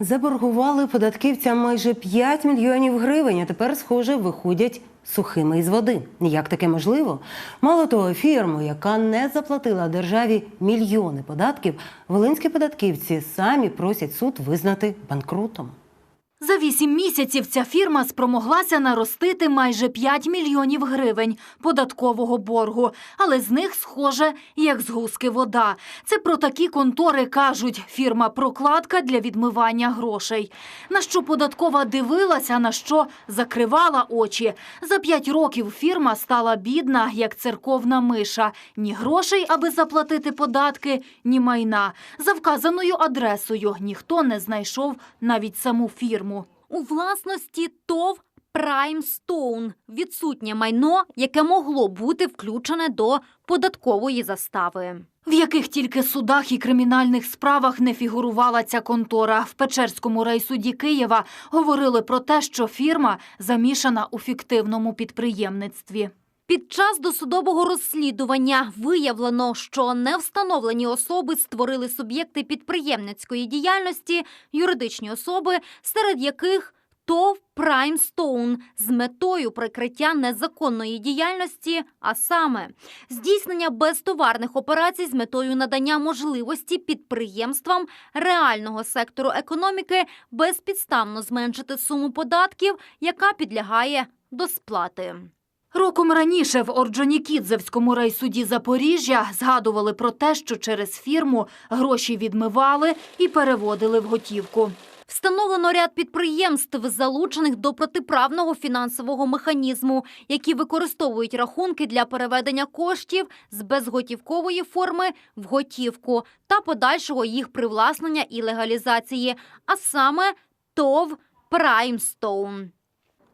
Заборгували податківцям майже 5 мільйонів гривень, а тепер, схоже, виходять сухими із води. Як таке можливо? Мало того, фірму, яка не заплатила державі мільйони податків, волинські податківці самі просять суд визнати банкрутом. За вісім місяців ця фірма спромоглася наростити майже 5 мільйонів гривень податкового боргу, але з них схоже, як з гуски вода. Це про такі контори кажуть фірма прокладка для відмивання грошей. На що податкова дивилася, на що закривала очі. За п'ять років фірма стала бідна, як церковна миша. Ні грошей, аби заплатити податки, ні майна. За вказаною адресою ніхто не знайшов навіть саму фірму. У власності ТОВ Праймстоун відсутнє майно, яке могло бути включене до податкової застави. В яких тільки судах і кримінальних справах не фігурувала ця контора. В Печерському райсуді Києва говорили про те, що фірма замішана у фіктивному підприємництві. Під час досудового розслідування виявлено, що невстановлені особи створили суб'єкти підприємницької діяльності, юридичні особи, серед яких ТОВ Stone з метою прикриття незаконної діяльності, а саме здійснення безтоварних операцій з метою надання можливості підприємствам реального сектору економіки безпідставно зменшити суму податків, яка підлягає до сплати. Роком раніше в Орджонікідзевському райсуді Запоріжжя згадували про те, що через фірму гроші відмивали і переводили в готівку. Встановлено ряд підприємств, залучених до протиправного фінансового механізму, які використовують рахунки для переведення коштів з безготівкової форми в готівку та подальшого їх привласнення і легалізації, а саме ТОВ Праймстоун.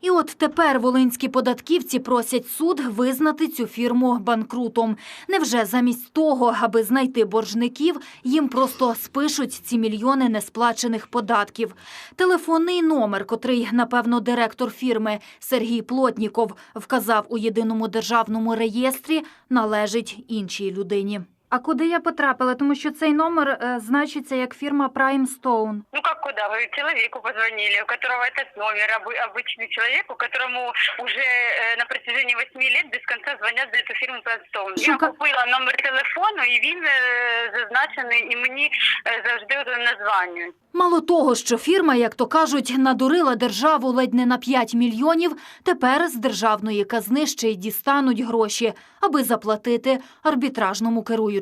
І от тепер волинські податківці просять суд визнати цю фірму банкрутом. Невже замість того, аби знайти боржників, їм просто спишуть ці мільйони несплачених податків? Телефонний номер, котрий, напевно, директор фірми Сергій Плотніков вказав у єдиному державному реєстрі, належить іншій людині. А куди я потрапила? Тому що цей номер е, значиться як фірма Prime Stone. Ну как куда? Вы человеку позвонили, у которого этот номер, обы- обычный человек, у которому уже э, на протяжении 8 лет без конца звонят за эту фирму Playstone. Я Шука- купила номер телефону, і він е, зазначений, і мені е, завжди названюють. Мало того, що фірма, як то кажуть, надурила державу ледь не на 5 мільйонів, тепер з державної казни ще й дістануть гроші, аби заплатити арбітражному керуючому.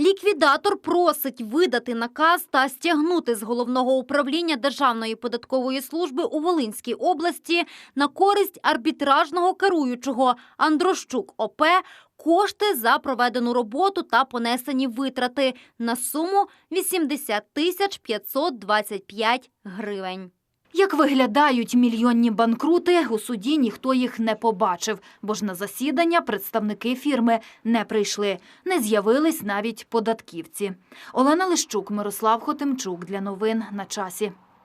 Ліквідатор просить видати наказ та стягнути з головного управління Державної податкової служби у Волинській області на користь арбітражного керуючого Андрощук ОП кошти за проведену роботу та понесені витрати на суму 80 тисяч 525 гривень. Як виглядають мільйонні банкрути, у суді ніхто їх не побачив, бо ж на засідання представники фірми не прийшли, не з'явились навіть податківці. Олена Лищук, Мирослав Хотимчук для новин на часі.